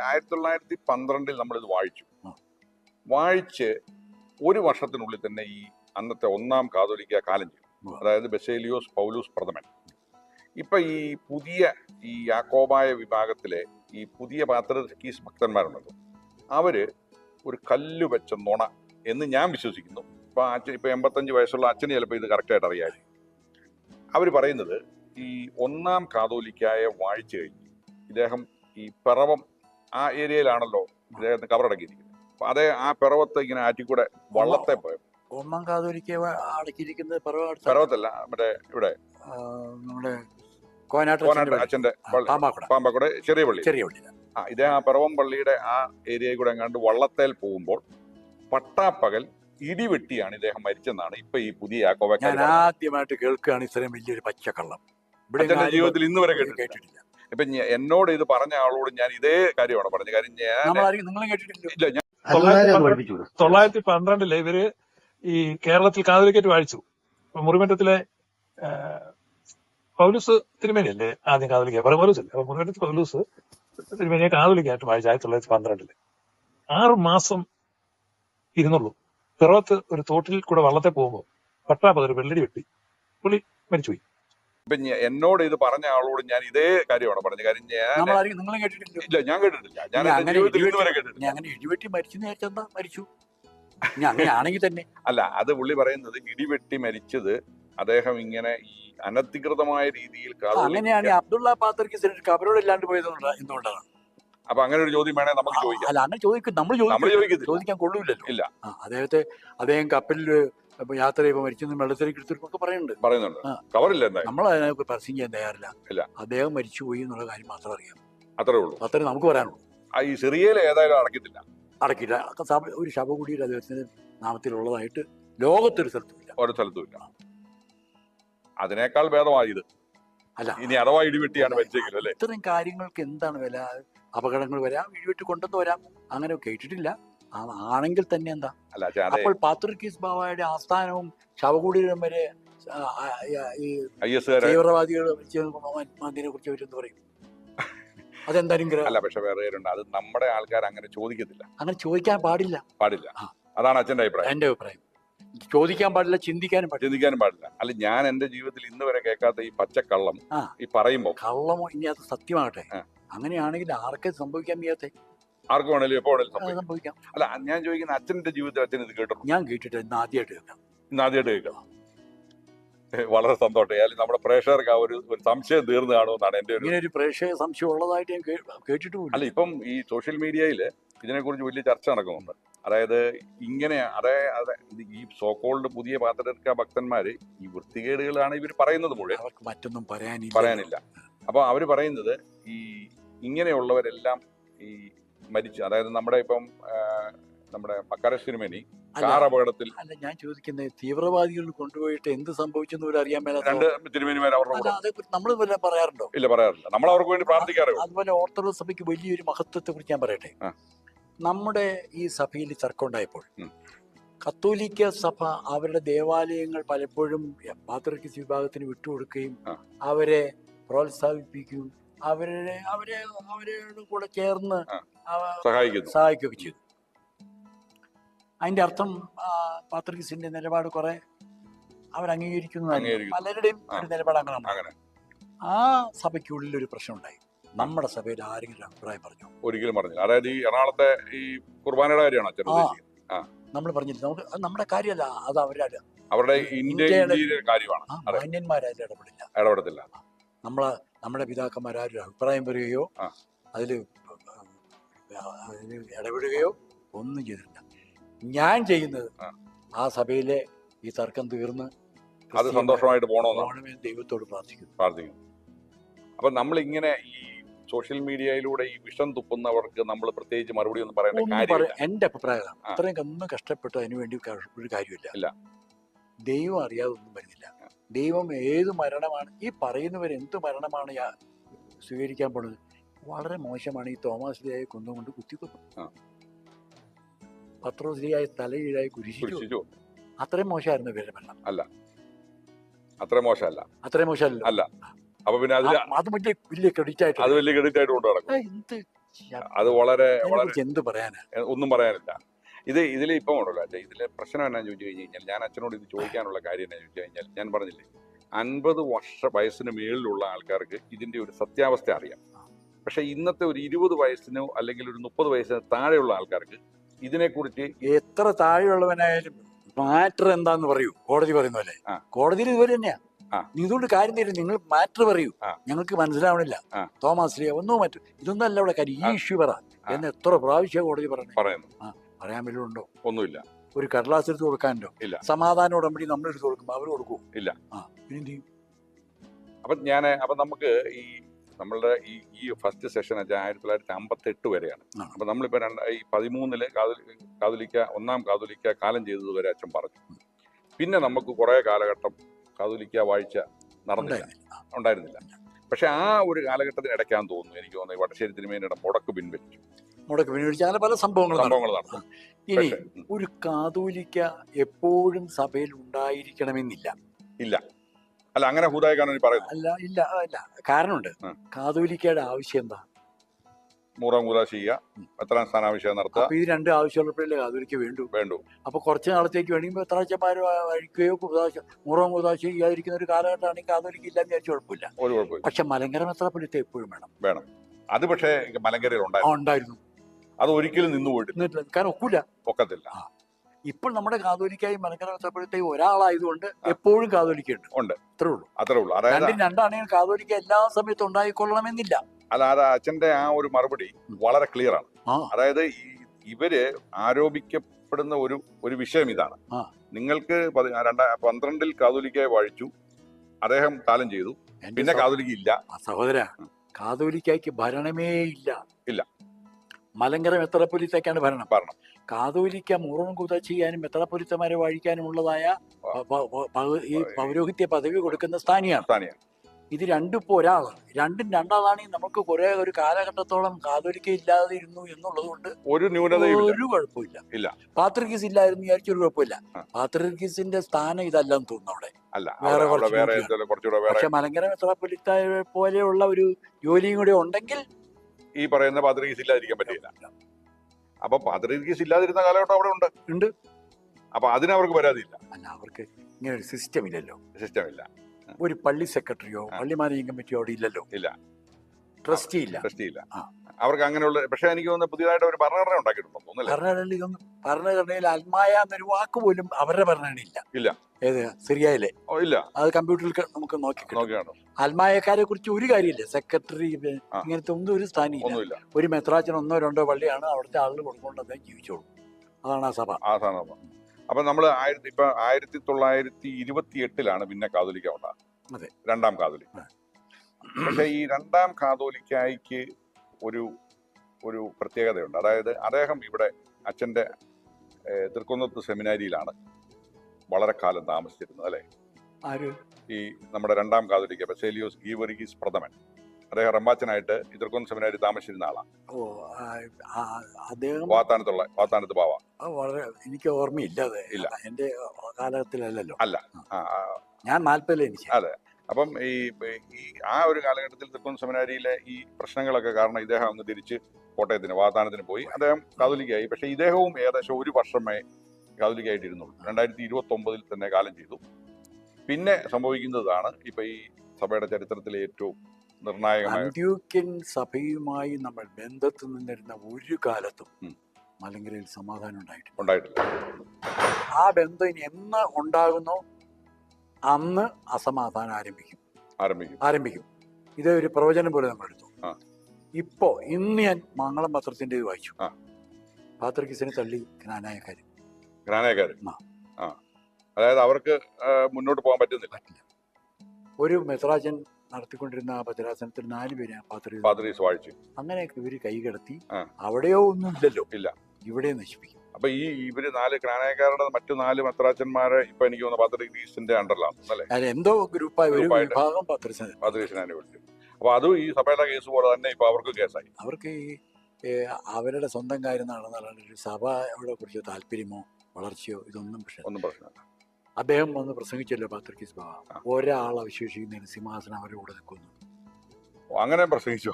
ആയിരത്തി തൊള്ളായിരത്തി പന്ത്രണ്ടിൽ നമ്മളിത് വായിച്ചു. വായിച്ച് ഒരു വർഷത്തിനുള്ളിൽ തന്നെ ഈ അന്നത്തെ ഒന്നാം കാതോലിക്ക കാലം ചെയ്തു. അതായത് ബെസേലിയോസ് പൗലൂസ് പ്രഥമൻ. ഇപ്പൊ ഈ പുതിയ ഈ യാക്കോബായ വിഭാഗത്തിലെ ഈ പുതിയ പാത്രക്കീസ് ഭക്തന്മാരുണ്ടല്ലോ അവർ ഒരു കല്ല് വെച്ച നുണ എന്ന് ഞാൻ വിശ്വസിക്കുന്നു. ഇപ്പൊ അച്ഛൻ ഇപ്പൊ എൺപത്തഞ്ച് വയസ്സുള്ള അച്ഛന് ചിലപ്പോൾ ഇത് കറക്റ്റായിട്ട് അറിയാം അവർ പറയുന്നത് ഈ ഒന്നാം കാതോലിക്കായ വാഴ്ച കഴിഞ്ഞ്. ഇദ്ദേഹം ഈ പിറവം ആ ഏരിയയിലാണല്ലോ ഇദ്ദേഹത്തിന് കവറടക്കിയിരിക്കുന്നത് അപ്പൊ അതേ ആ പിറവത്ത് ഇങ്ങനെ ആറ്റിക്കൂടെ വള്ളത്തെ പോയത് ഒന്നാം കാതോലിക്ക അടക്കിയിരിക്കുന്നത് പിറവത്തല്ല മറ്റേ ഇവിടെ. നമ്മുടെ കോനാട്ട് അച്ഛന്റെ പള്ളി. ചെറിയ പള്ളി. ചെറിയ പള്ളി ആ ഇദ്ദേഹം ആ പിറവം പള്ളിയുടെ ആ ഏരിയയിൽ കൂടെ എങ്ങാണ്ട് വള്ളത്തേൽ പോകുമ്പോൾ പട്ടാപ്പകൽ ഇടിവെട്ടിയാണ് ഇദ്ദേഹം മരിച്ചെന്നാണ് ഇപ്പൊ ഈ പുതിയ ഞാൻ ആദ്യമായിട്ട് കേൾക്കുകയാണ് ഇത്രയും വലിയൊരു പച്ചക്കള്ളം. ഇവിടെ ജീവിതത്തിൽ ഇന്ന് വരെ കേട്ടിട്ടില്ല. ഇപ്പൊ എന്നോട് ഇത് പറഞ്ഞ ആളോട് ഞാൻ ഇതേ കാര്യമാണ് പറഞ്ഞത്. കാര്യം ഞാൻ നമ്മളാരും നിങ്ങളും കേട്ടിട്ടില്ല. ഇല്ല തൊള്ളായിരത്തി പന്ത്രണ്ടിൽ ഇവർ ഈ കേരളത്തിൽ കാതലിക്കറ്റ് വാഴിച്ചു. അപ്പൊ മുറിമറ്റത്തിലെ പൗലൂസ് പൗലൂസ് തിരുമേനിയല്ലേ ആദ്യം കാതലിക്ക? പൗലൂസ് അല്ലേ? മുറിമറ്റത്തിൽ പൗലൂസ് തിരുമേനിയെ കാതലിക്കായിട്ട് വായിച്ചു ആയിരത്തി തൊള്ളായിരത്തി പന്ത്രണ്ടിൽ. ആറ് മാസം ഇരുന്നുള്ളൂ. പിറവത്ത് ഒരു തോട്ടിൽ കൂടെ വള്ളത്തെ പോകുമ്പോൾ പട്ടാപ്പത് ഒരു വെള്ളടി വെട്ടി. പുള്ളി മരിച്ചുപോയി. ഇപ്പൊ എന്നോട് ഇത് പറഞ്ഞ ആളോട് ഞാൻ ഇതേ കാര്യമാണ് പറഞ്ഞത് കാര്യം ഞാൻ ഇല്ല ഞാൻ കേട്ടിട്ടില്ല. ഞാൻ എന്റെ ജീവിതത്തിൽ കേട്ടിട്ടില്ല. അങ്ങനെ ഇടിവെട്ടി മരിച്ചു അങ്ങനെയാണെങ്കിൽ തന്നെ. അല്ല അത് പുള്ളി പറയുന്നത് ഇടിവെട്ടി മരിച്ചത് അദ്ദേഹം ഇങ്ങനെ ഈ അനധികൃതമായ രീതിയിൽ അങ്ങനെയാണ് അബ്ദുള്ള പാത്രക്ക് കബരോട് ഇല്ലാണ്ട് പോയത് എന്തുകൊണ്ടാണ്? അപ്പൊ അങ്ങനെ ഒരു ചോദ്യം വേണേ നമുക്ക് ചോദിക്കാം. അല്ല അങ്ങനെ ചോദിക്കും. നമ്മൾ നമ്മൾ ചോദിക്കത്തില്ല. ചോദിക്കാൻ കൊള്ളൂലല്ലോ ഇല്ല. ആ, അദ്ദേഹത്തെ അദ്ദേഹം കപ്പലിൽ യാത്ര ചെയ്യുമ്പോൾ മരിച്ചെന്ന് വെള്ളത്തിലേക്ക് എടുത്തിട്ടൊക്കെ പറയുന്നുണ്ട്. പറയുന്നുണ്ട്. ആ. കവറില്ല എന്തായാലും. നമ്മൾ അതിനൊക്കെ പരസ്യം ചെയ്യാൻ തയ്യാറില്ല. ഇല്ല. അദ്ദേഹം മരിച്ചുപോയി എന്നുള്ള കാര്യം മാത്രം അറിയാം. അത്രേ ഉള്ളൂ. അത്രേ നമുക്ക് പറയാനുള്ളൂ. ആ ഈ സിറിയയിൽ ഏതായാലും അടക്കത്തില്ല. അടക്കില്ല. സഭ- ഒരു ശവകുടിയിൽ അദ്ദേഹത്തിന്റെ നാമത്തിലുള്ളതായിട്ട് ലോകത്തൊരു സ്ഥലത്തുമില്ല. ഒരു സ്ഥലത്തും ഇല്ല അതിനേക്കാൾ ഭേദമായി ഇത് അല്ല. ഇനി അഥവാ ഇടിവെട്ടിയാണ് വെച്ചെങ്കിലും അല്ലേ? ഇത്തരം കാര്യങ്ങൾക്ക് എന്താണ് വില? അപകടങ്ങൾ വരാം ഇടിവെട്ടി കൊണ്ടെന്ന് വരാം അങ്ങനെ കേട്ടിട്ടില്ല. ആണെങ്കിൽ തന്നെ എന്താ? അപ്പോൾ പാത്രിക്കീസ് ബാബായുടെ ആസ്ഥാനവും ശവകുടീരം വരെ ഈ തീവ്രവാദികൾ അതിനെ കുറിച്ച് അവരെന്ത് പറയും? അതെന്തായാലും അല്ല പക്ഷെ വേറെ അത് നമ്മുടെ ആൾക്കാർ അങ്ങനെ ചോദിക്കത്തില്ല. അങ്ങനെ ചോദിക്കാൻ പാടില്ല. പാടില്ല. അതാണ് അച്ഛന്റെ അഭിപ്രായം. എന്റെ അഭിപ്രായം. ചോദിക്കാൻ പാടില്ല ചിന്തിക്കാനും പാടില്ല. ചിന്തിക്കാനും പാടില്ല. അല്ല ഞാൻ എന്റെ ജീവിതത്തിൽ ഇന്ന് വരെ കേൾക്കാത്ത ഈ പച്ചക്കള്ളം ആ. ഈ പറയുമ്പോ കള്ളമോ ഇനി അത് സത്യമാകട്ടെ? ആ. അങ്ങനെയാണെങ്കിൽ ആർക്കും സംഭവിക്കാൻ വയ്യാത്ത? ആർക്ക് വേണേലും എപ്പോ വേണേലും സംഭവിക്കും. സംഭവിക്കാം. അല്ല ഞാൻ ചോദിക്കുന്ന അച്ഛന്റെ ജീവിതത്തിൽ അച്ഛൻ ഇത് കേട്ടിട്ടുണ്ട്? ഞാൻ കേട്ടിട്ട് ഇന്ന് ആദ്യമായിട്ട് കേൾക്കാം. ഇന്ന് ആദ്യമായിട്ട് കേൾക്കണം ഏ, വളരെ സന്തോഷം അല്ലെങ്കിൽ നമ്മുടെ പ്രേക്ഷകർക്ക് ആ ഒരു ഒരു സംശയം തീർന്നു കാണുമെന്നാണ് എന്റെ ഒരു ഇങ്ങനെ ഒരു പ്രേക്ഷക സംശയം ഉള്ളതായിട്ട് ഞാൻ കേട്ടിട്ടുണ്ട് കേട്ടിട്ടുമില്ല അല്ല ഇപ്പം ഈ സോഷ്യൽ മീഡിയയിൽ ഇതിനെക്കുറിച്ച് വലിയ ചർച്ച നടക്കുന്നുണ്ട്. അതായത് ഇങ്ങനെ അതേ അതെ ഈ സോക്കോൾഡ് പുതിയ പാത്രക്ക ഭക്തന്മാര് ഈ വൃത്തികേടുകളാണ് ഇവർ പറയുന്നത് മുഴുവൻ. അവർക്ക് മറ്റൊന്നും പറയാനില്ല. പറയാനില്ല. അപ്പൊ അവർ പറയുന്നത് ഈ ഇങ്ങനെയുള്ളവരെല്ലാം ഈ മരിച്ചു അതായത് നമ്മുടെ ഇപ്പം നമ്മുടെ മക്കാര സിനിമനി കാർ അപകടത്തിൽ അല്ല ഞാൻ ചോദിക്കുന്നത് തീവ്രവാദികൾ കൊണ്ടുപോയിട്ട് എന്ത് സംഭവിച്ചെന്ന് പോലും അറിയാൻ രണ്ട് തിരുമേനിമാർ അവരുടെ നമ്മൾ വല്ല പറയാറുണ്ടോ? ഇല്ല പറയാറില്ല. നമ്മൾ അവർക്ക് വേണ്ടി പ്രാർത്ഥിക്കാറുണ്ട്. അതുപോലെ ഓർത്തഡോക്സ് സഭയ്ക്ക് വലിയൊരു മഹത്വത്തെ കുറിച്ച് ഞാൻ പറയട്ടെ. നമ്മുടെ ഈ സഭയിൽ തർക്കം ഉണ്ടായപ്പോൾ കത്തോലിക്ക സഭ അവരുടെ ദേവാലയങ്ങൾ പലപ്പോഴും പാത്രക്കിസ് വിഭാഗത്തിന് വിട്ടുകൊടുക്കുകയും. അവരെ പ്രോത്സാഹിപ്പിക്കുകയും അവരെ അവരെ അവരോട് കൂടെ ചേർന്ന് സഹായിക്കുകയൊക്കെ ചെയ്തു. അതിന്റെ അർത്ഥം പാത്രക്കിസിന്റെ നിലപാട് കുറെ അവർ. പലരുടെയും. ഒരു നിലപാട് അങ്ങനെ. ആ സഭയ്ക്കുള്ളിൽ ഒരു പ്രശ്നമുണ്ടായി. നമ്മുടെ സഭയിൽ ആരെങ്കിലും അഭിപ്രായം പറഞ്ഞു? ഒരിക്കലും പറഞ്ഞില്ല. അതായത് ഈ എറണാകുളത്തെ ഈ കുർബാനയുടെ കാര്യമാണ് അച്ഛൻ ആ. നമ്മൾ പറഞ്ഞില്ല. നമുക്ക് അത് നമ്മുടെ കാര്യമല്ല. അത് അവരുടെ അവരുടെ ഇന്ത്യ ഇന്ത്യയുടെ- ഇന്ത്യയിലെ കാര്യമാണ്. ആ അതെ. ഇടപെടില്ല. ഇടപെടത്തില്ല. നമ്മളെ നമ്മുടെ പിതാക്കന്മാരും അഭിപ്രായം പറയുകയോ ആ. അതിൽ ഇടപെടുകയോ ഒന്നും ചെയ്തിട്ടില്ല. ഞാൻ ചെയ്യുന്നത് ആ. ആ സഭയിലെ ഈ തർക്കം തീർന്ന് അത് സന്തോഷമായിട്ട് പോകണമെന്നാണ് പോകണമെന്ന് ദൈവത്തോട് പ്രാർത്ഥിക്കുന്നു. പ്രാർത്ഥിക്കുന്നു. അപ്പൊ നമ്മൾ ഇങ്ങനെ ഈ സോഷ്യൽ മീഡിയയിലൂടെ ഈ വിഷം തുപ്പുന്നവർക്ക് നമ്മൾ പ്രത്യേകിച്ച് മറുപടി ഒന്നും പറയേണ്ട എന്റെ അഭിപ്രായമാണ് ആ. അത്രയും ഒന്നും കഷ്ടപ്പെട്ട് അതിനു വേണ്ടി ഒരു കാര്യമില്ല. ഇല്ല. ദൈവം അറിയാതെ ഒന്നും വരുന്നില്ല. ദൈവം ഏത് മരണമാണ് ഈ പറയുന്നവർ എന്ത് മരണമാണ് സ്വീകരിക്കാൻ പോണത്? വളരെ മോശമാണ് ഈ തോമസ് ലിയായെ കൊന്നുകൊണ്ട് കുത്തിക്കൊന്നു. പത്രോസ് ലിയായ തലയിലായി കുരിശിച്ചു. കുരിശിച്ചു. അത്രയും മോശമായിരുന്നു ഇവരുടെ മരണം. അല്ല. അത്ര മോശമല്ല. അത്രയും മോശമല്ല അല്ല. അപ്പൊ പിന്നെ അതിൽ അത് വലിയ വലിയ ക്രെഡിറ്റ് ആയിട്ട് അത് വലിയ ക്രെഡിറ്റ് ആയിട്ട് കൊണ്ടു നടക്കും എന്ത് അത് വളരെ വളരെ എന്ത് പറയാനാ? ഒന്നും പറയാനില്ല. ഇത് ഇതിൽ ഇപ്പം ഉണ്ടല്ലോ അച്ഛൻ ഇതിലെ പ്രശ്നം എന്നാന്ന് ചോദിച്ചു കഴിഞ്ഞ് കഴിഞ്ഞാൽ ഞാൻ അച്ഛനോട് ഇത് ചോദിക്കാനുള്ള കാര്യം എന്നാ ചോദിച്ചു കഴിഞ്ഞാൽ ഞാൻ പറഞ്ഞില്ലേ അൻപത് വർഷ വയസ്സിന് മേളിലുള്ള ആൾക്കാർക്ക് ഇതിന്റെ ഒരു സത്യാവസ്ഥ അറിയാം. പക്ഷെ ഇന്നത്തെ ഒരു ഇരുപത് വയസ്സിനോ അല്ലെങ്കിൽ ഒരു മുപ്പത് വയസ്സിന് താഴെയുള്ള ആൾക്കാർക്ക് ഇതിനെക്കുറിച്ച് എത്ര താഴെയുള്ളവനായാലും മാറ്റർ എന്താന്ന് പറയൂ. കോടതി പറയുന്ന പോലെ. കോടതിയിൽ ഇതുവരെ തന്നെയാ. ഇതുകൊണ്ട് കാര്യം തരും. നിങ്ങൾ മാറ്റർ പറയൂ. ഞങ്ങൾക്ക് മനസ്സിലാവണില്ല. തോമസ് ലിയ ഒന്നും മറ്റു. ഇതൊന്നും അല്ല ഇവിടെ കാര്യം ഈ ഇഷ്യൂ പറ. എന്ന് എത്ര പ്രാവശ്യം കോടതി പറഞ്ഞു പറയാൻ വലിയ ഉണ്ടോ ഒന്നുമില്ല. ഒരു കടലാസ് എടുത്ത് കൊടുക്കാനുണ്ടോ? ഇല്ല. സമാധാന ഉടമ്പടി നമ്മൾ എടുത്ത് കൊടുക്കും അവർ കൊടുക്കും ഇല്ല. ആ പിന്നെ എന്ത് ചെയ്യും? അപ്പൊ ഞാൻ അപ്പൊ നമുക്ക് ഈ നമ്മളുടെ ഈ ഈ ഫസ്റ്റ് സെഷൻ വെച്ചാൽ ആയിരത്തി തൊള്ളായിരത്തി അമ്പത്തി എട്ട് വരെയാണ്. അപ്പൊ നമ്മളിപ്പോ രണ്ട് ഈ പതിമൂന്നിൽ കാതുലിക്ക കാതോലിക്ക ഒന്നാം കാതോലിക്ക കാലം ചെയ്തത് വരെ അച്ഛൻ പറഞ്ഞു. പിന്നെ നമുക്ക് കുറെ കാലഘട്ടം കാതോലിക്ക വാഴ്ച നടന്നില്ല. ഉണ്ടായിരുന്നില്ല. പക്ഷെ ആ ഒരു കാലഘട്ടത്തിന് ഇടയ്ക്കാന്ന് തോന്നുന്നു. എനിക്ക് തോന്നുന്നു വടശ്ശേരി തിരുമേനിയുടെ മുടക്ക് പിൻവലിച്ചു. മുടക്ക് പിൻവലിച്ചു. അങ്ങനെ പല സംഭവങ്ങൾ. സംഭവങ്ങൾ നടന്നു. ഇനി ഒരു കാതോലിക്ക എപ്പോഴും സഭയിൽ ഉണ്ടായിരിക്കണമെന്നില്ല. ഇല്ല. അല്ല അങ്ങനെ ഹൂതായിക്കാണ് പറയുന്നു. അല്ല ഇല്ല അല്ല കാരണമുണ്ട്. കാതോലിക്കയുടെ ആവശ്യം എന്താ? മൂറാം കൂതാശ ചെയ്യുക. എത്രാം സ്ഥാനാഭിഷേകം നടത്തുക. അപ്പൊ ഇത് രണ്ട് ആവശ്യമുള്ളപ്പോഴല്ലേ അതൊരിക്കൽ വേണ്ടു? വേണ്ടു. അപ്പൊ കുറച്ച് നാളത്തേക്ക് വേണമെങ്കിൽ എത്രാച്ചന്മാർ കഴിക്കുകയോ കുതാശ മുറവും കുതാശ ചെയ്യാതിരിക്കുന്ന ഒരു കാലഘട്ടമാണെങ്കിൽ അതൊരിക്കില്ല വിചാരിച്ചു കുഴപ്പമില്ല. ഒരു കുഴപ്പമില്ല. പക്ഷെ മലങ്കര മെത്രാപ്പൊലിത്ത എപ്പോഴും വേണം. വേണം. അത് പക്ഷേ മലങ്കരയിൽ ഉണ്ടായിരുന്നു. അത് ഒരിക്കലും നിന്ന് പോയിട്ടില്ല. കാരണം ഒക്കില്ല ഒക്കത്തില്ല. ഇപ്പോൾ നമ്മുടെ കാതോലിക്കായി മലങ്കര മെത്രാപ്പൊലിത്ത ഒരാളായതുകൊണ്ട് എപ്പോഴും കാതോലിക്കുണ്ട് ഉണ്ട്. അത്രേ ഉള്ളൂ. അത്രേ ഉള്ളൂ. അതായത് രണ്ടും രണ്ടാണെങ്കിൽ കാതോലിക്ക എല്ലാ സമയത്തും ഉണ്ടായിക്കൊള്ളണമെന്നില്ല. അല്ല അത് അച്ഛന്റെ ആ ഒരു മറുപടി വളരെ ക്ലിയർ ആണ്. അതായത് ഇവർ ആരോപിക്കപ്പെടുന്ന ഒരു ഒരു വിഷയം ഇതാണ്. നിങ്ങൾക്ക് രണ്ടാ പന്ത്രണ്ടിൽ കാതോലിക്കയെ വഴിച്ചു അദ്ദേഹം കാലം ചെയ്തു. പിന്നെ കാതോലിക്ക ഇല്ല. സഹോദര. കാതോലിക്കായ്ക്ക് ഭരണമേ ഇല്ല. ഇല്ല. മലങ്കര മെത്രാപ്പൊലിത്തക്കാണ് ഭരണം. ഭരണം. കാതോലിക്ക മുറവും കുത ചെയ്യാനും മെത്രപ്പൊലിത്തമാരെ വാഴിക്കാനും ഉള്ളതായ പ- പ- പ- പ- ഈ പൗരോഹിത്യ പദവി കൊടുക്കുന്ന സ്ഥാനിയാണ്. സ്ഥാനിയ ഇത് രണ്ടും ഇപ്പോൾ ഒരാളാണ്. രണ്ടും രണ്ടാളാണെങ്കിൽ നമുക്ക് കുറെ ഒരു കാലഘട്ടത്തോളം കാതോലിക്ക ഇല്ലാതെ ഇരുന്നു എന്നുള്ളത് കൊണ്ട് ഒരു ന്യൂനത ഒരു കുഴപ്പമില്ല. ഇല്ല. പാത്രികീസ് ഇല്ലായിരുന്നു വിചാരിച്ചൊരു കുഴപ്പമില്ല. പാത്രീസിന്റെ പാത്രികീസിന്റെ സ്ഥാനം ഇതല്ലെന്ന് തോന്നുന്നു അവിടെ. വേറെ പക്ഷെ മലങ്കര മെത്രാപ്പൊലിത്ത പോലെയുള്ള ഒരു ജോലിയും കൂടി ഉണ്ടെങ്കിൽ ഈ പറയുന്ന പാത്രീസ് ഇല്ലാതിരിക്കാൻ പറ്റില്ല. അപ്പൊ പാത്രീസ് ഇല്ലാതിരുന്ന കാലഘട്ടം അവിടെ ഉണ്ട്. ഉണ്ട്. അപ്പൊ അതിനവർക്ക് പരാതിയില്ല. അല്ല അവർക്ക് ഇങ്ങനെ ഒരു സിസ്റ്റം ഇല്ലല്ലോ. സിസ്റ്റം ഇല്ല. ഒരു പള്ളി സെക്രട്ടറിയോ. പള്ളി മാനേജിംഗ് കമ്മിറ്റിയോ അവിടെ ഇല്ലല്ലോ. ഇല്ല. ട്രസ്റ്റി ഇല്ല. ട്രസ്റ്റി ഇല്ല. അവർക്ക് അങ്ങനെയുള്ള പക്ഷേ എനിക്ക് തോന്നുന്നു പുതിയതായിട്ട് ഒരു ഭരണഘടന ഉണ്ടാക്കിയിട്ടുണ്ടോ തോന്നുന്നില്ല ഭരണഘടനയിൽ ഭരണഘടനയിൽ അൽമായ എന്നൊരു വാക്ക് പോലും അവരുടെ ഭരണഘടനയില്ല ഇല്ല. ഏത് സിറിയയിലെ ഇല്ല. അത് കമ്പ്യൂട്ടറിൽ നമുക്ക് നോക്കി അൽമായക്കാരെ കുറിച്ച് ഒരു കാര്യമില്ല. സെക്രട്ടറി ഇങ്ങനത്തെ ഒന്നും ഒരു സ്ഥാനമില്ല. ഒരു മെത്രാച്ചൻ ഒന്നോ രണ്ടോ പള്ളിയാണ് അവിടുത്തെ ആളുകൾ കൊടുക്കൊണ്ട് അദ്ദേഹം ജീവിച്ചോളൂ. അതാണ് ആ സഭ. ആ സാധനം അപ്പൊ നമ്മൾ ആയിരത്തി ഇപ്പൊ ആയിരത്തി തൊള്ളായിരത്തി ഇരുപത്തി എട്ടിലാണ് പിന്നെ കാതോലിക്ക ഉണ്ടാകുന്നത്. രണ്ടാം കാതോലിക്ക. പക്ഷെ ഈ രണ്ടാം കാതോലിക്കായിക്ക് ഒരു ഒരു പ്രത്യേകതയുണ്ട്. അതായത് അദ്ദേഹം ഇവിടെ അച്ഛന്റെ തൃക്കുന്നത്ത് സെമിനാരിയിലാണ് വളരെ കാലം താമസിച്ചിരുന്നത് അല്ലേ? ഈ നമ്മുടെ രണ്ടാം കാതോലിക്ക ബസേലിയോസ് ഗീവർഗീസ് പ്രഥമൻ. അദ്ദേഹം റമ്പാച്ചനായിട്ട് ഈ തൃക്കുന്നത്ത് സെമിനാരി താമസിച്ചിരുന്ന ആളാണ് ഓ അദ്ദേഹം വാത്താനത്തുള്ള വാത്താനത്ത് ബാവ. വളരെ എനിക്ക് ഓർമ്മയില്ല ഇല്ല. എന്റെ കാലഘട്ടത്തിലല്ലല്ലോ ആ, ഞാൻ നാല്പതിലെ എനിക്ക്. അതെ. അപ്പം ഈ ഈ ആ ഒരു കാലഘട്ടത്തിൽ തൃക്കം സെമിനാരിയിലെ ഈ പ്രശ്നങ്ങളൊക്കെ കാരണം ഇദ്ദേഹം അങ്ങ് തിരിച്ച് കോട്ടയത്തിന് വാഗ്ദാനത്തിന് പോയി. അദ്ദേഹം കാതോലിക്കായി പക്ഷേ ഇദ്ദേഹവും ഏകദേശം ഒരു വർഷമേ കാതോലിക്കായിട്ടിരുന്നുള്ളൂ രണ്ടായിരത്തി ഇരുപത്തി ഒമ്പതിൽ തന്നെ കാലം ചെയ്തു. പിന്നെ സംഭവിക്കുന്നതാണ് ഇപ്പൊ ഈ സഭയുടെ ചരിത്രത്തിലെ ഏറ്റവും നിർണായകമായ സഭയുമായി നമ്മൾ ബന്ധത്തിൽ നിന്നിരുന്ന ഒരു കാലത്തും. മലങ്കരയിൽ സമാധാനം ഉണ്ടായിട്ടില്ല. ഉണ്ടായിട്ടില്ല. ആ ബന്ധം ഇനി എന്ന് ഉണ്ടാകുന്നോ? അന്ന് അസമാധാനം ആരംഭിക്കും. ആരംഭിക്കും. ആരംഭിക്കും. ഇത് ഒരു പ്രവചനം പോലെ നമ്മൾ എടുത്തു. ഇപ്പോ ഇന്ന് ഞാൻ മംഗളം പത്രത്തിന്റെ ഇത് വായിച്ചു. പാത്രക്കിസിനെ തള്ളി ഗ്രാനായക്കാര് ഗ്രാനായക്കാര് അതായത് അവർക്ക് മുന്നോട്ട് പോകാൻ പറ്റുന്നില്ല. പറ്റില്ല. ഒരു മെത്രാജൻ നടത്തിക്കൊണ്ടിരുന്ന ആ ഭദ്രാസനത്തിൽ നാല് പേര് പാത്ര പാത്രീസ് വായിച്ചു. അങ്ങനെയൊക്കെ ഇവർ കൈകടത്തി ആ. അവിടെയോ ഒന്നും ഇല്ലല്ലോ. ഇല്ല. ഇവിടെ നശിപ്പിക്കും. അപ്പൊ ഈ ഇവർ നാല് ജ്ഞാനേക്കാരുടെ മറ്റു നാല് മത്രാച്ചന്മാരെ ഇപ്പൊ എനിക്ക് തോന്നുന്നു പാത്രീസിന്റെ അണ്ടറിലാണ് അല്ലെ? എന്തോ ഗ്രൂപ്പായി പാത്രീസിനെ വിളിച്ചു. അപ്പൊ അതും ഈ സഭയുടെ കേസ് പോലെ തന്നെ ഇപ്പൊ അവർക്ക് കേസായി. അവർക്ക് ഈ അവരുടെ സ്വന്തം കാര്യം ഒരു സഭയുടെ കുറിച്ച് താല്പര്യമോ വളർച്ചയോ ഇതൊന്നും പ്രശ്നം ഒന്നും പ്രശ്നമല്ല. അദ്ദേഹം വന്ന് പ്രസംഗിച്ചല്ലോ പാത്രിക്കിസ് ബാബ ഒരാളെ ഒരാൾ അവശേഷിക്കുന്നതിന് സിംഹാസനം കൂടെ നിൽക്കുന്നു. അങ്ങനെ പ്രസംഗിച്ചോ?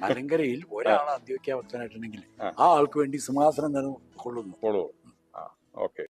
മലങ്കരയിൽ ഒരാൾ അധ്യക്ഷ ഭക്തനായിട്ടുണ്ടെങ്കിൽ ആ. ആൾക്ക് വേണ്ടി സിംഹാസനം നിലകൊള്ളുന്നു. കൊള്ളൂ ഓക്കെ.